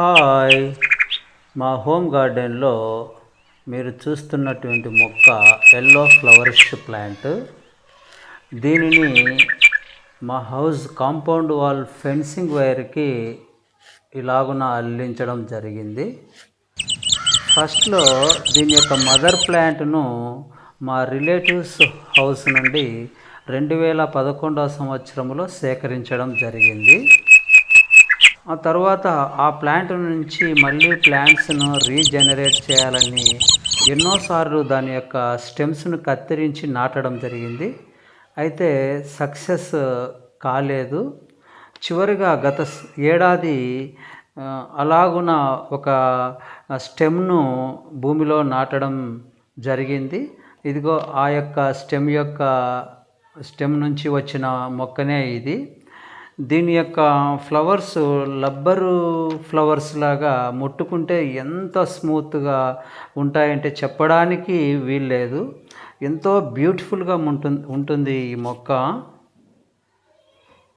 Hi. మా home గార్డెన్లో మీరు చూస్తున్నటువంటి మొక్క ఎల్లో ఫ్లవరిష్ ప్లాంట్. దీనిని మా హౌస్ కాంపౌండ్ వాల్ ఫెన్సింగ్ వైర్కి ఇలాగున అల్లించడం జరిగింది. ఫస్ట్లో దీని యొక్క మదర్ ప్లాంట్ను మా రిలేటివ్స్ హౌస్ నుండి రెండు వేల పదకొండవ సంవత్సరంలో సేకరించడం జరిగింది. ఆ తర్వాత ఆ ప్లాంట్ నుంచి మళ్ళీ ప్లాంట్స్ను రీజనరేట్ చేయాలని ఎన్నోసార్లు దాని యొక్క స్టెమ్స్ను కత్తిరించి నాటడం జరిగింది. అయితే సక్సెస్ కాలేదు. చివరిగా గత ఏడాది అలాగున ఒక స్టెమ్ను భూమిలో నాటడం జరిగింది. ఇదిగో ఆ యొక్క స్టెమ్ యొక్క స్టెమ్ నుంచి వచ్చిన మొక్కనే ఇది. దీని యొక్క ఫ్లవర్స్ లబ్బరు ఫ్లవర్స్ లాగా ముట్టుకుంటే ఎంత స్మూత్గా ఉంటాయంటే చెప్పడానికి వీల్లేదు. ఎంతో బ్యూటిఫుల్గా ఉంటుంది ఉంటుంది ఈ మొక్క.